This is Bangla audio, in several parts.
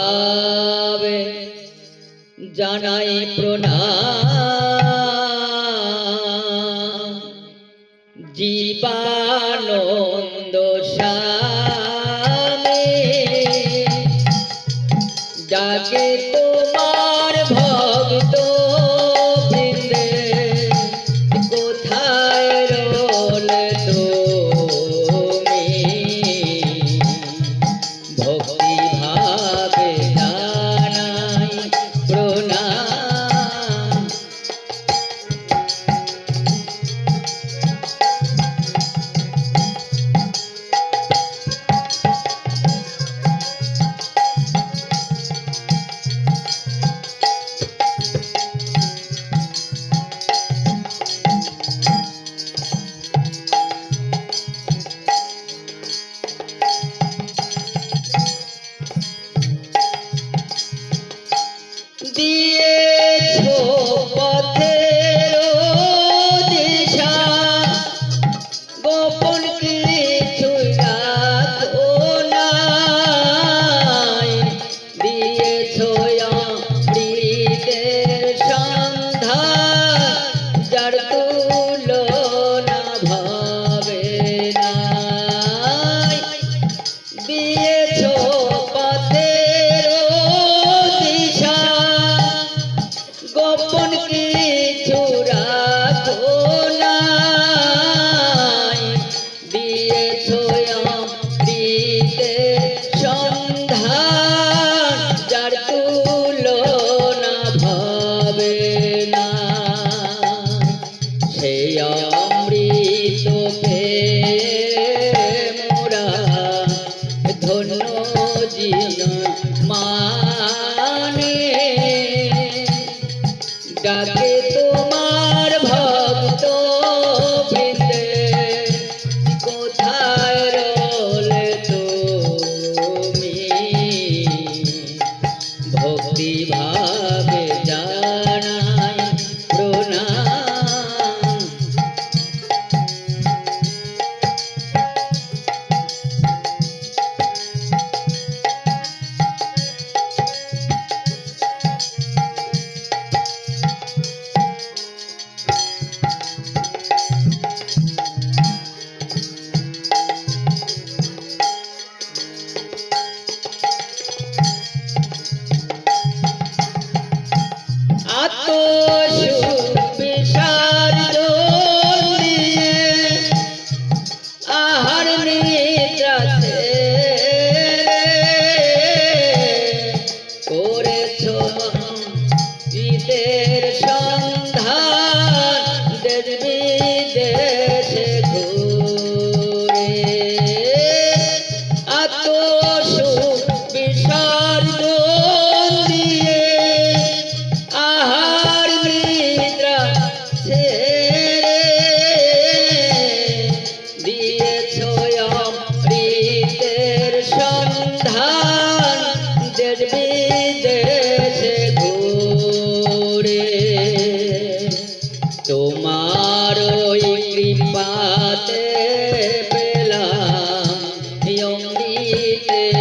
ভাবে জানাই প্রণাম। জীবানন্দ স্বামী যাকে তো Happy জীবন মা Oh. রে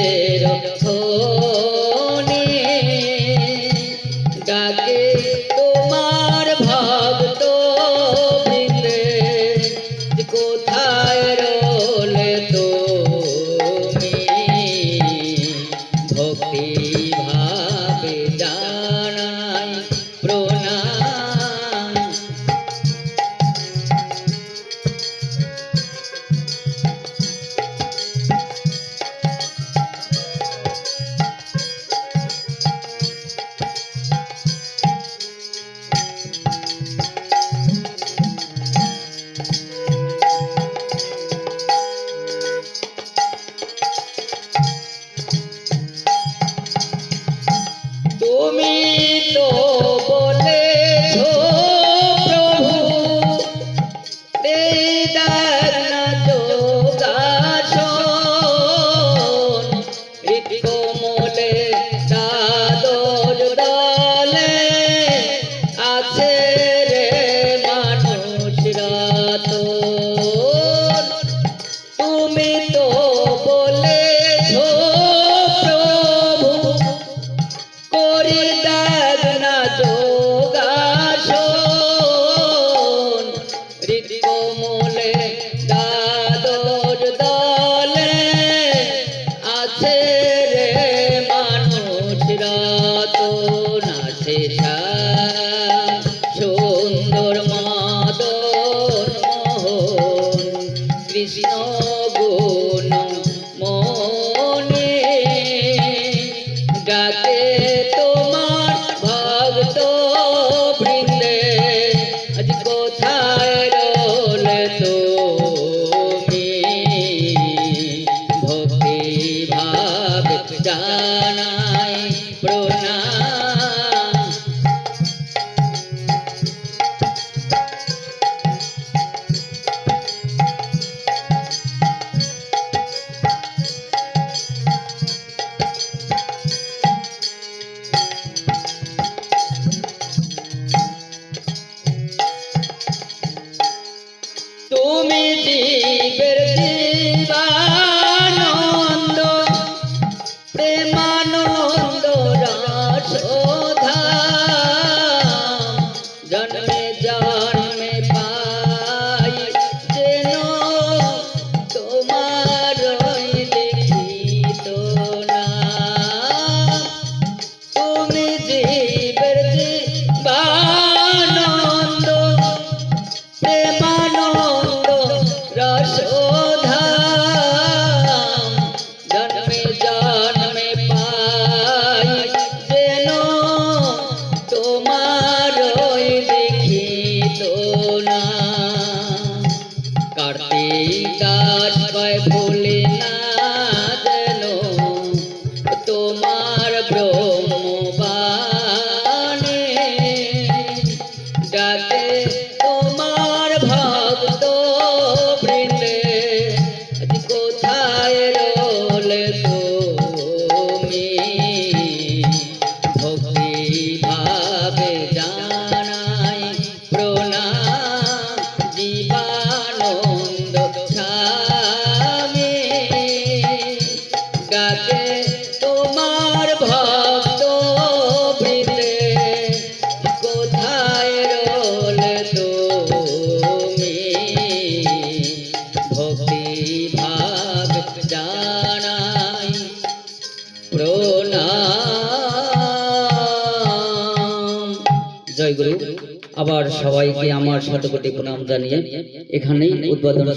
তুমি जा ভোলে না যেন তোমার ব্রহ্মবাণে যাতে তোমার ভক্ত বৃন্দে কোথায় রোলে তুমি? ভক্তি ভাবে জানাই প্রণাম, জীবানন্দ ছা আবার সবাইকে আমার শতকোটি প্রণাম জানিয়ে এখানেই উদ্বোধন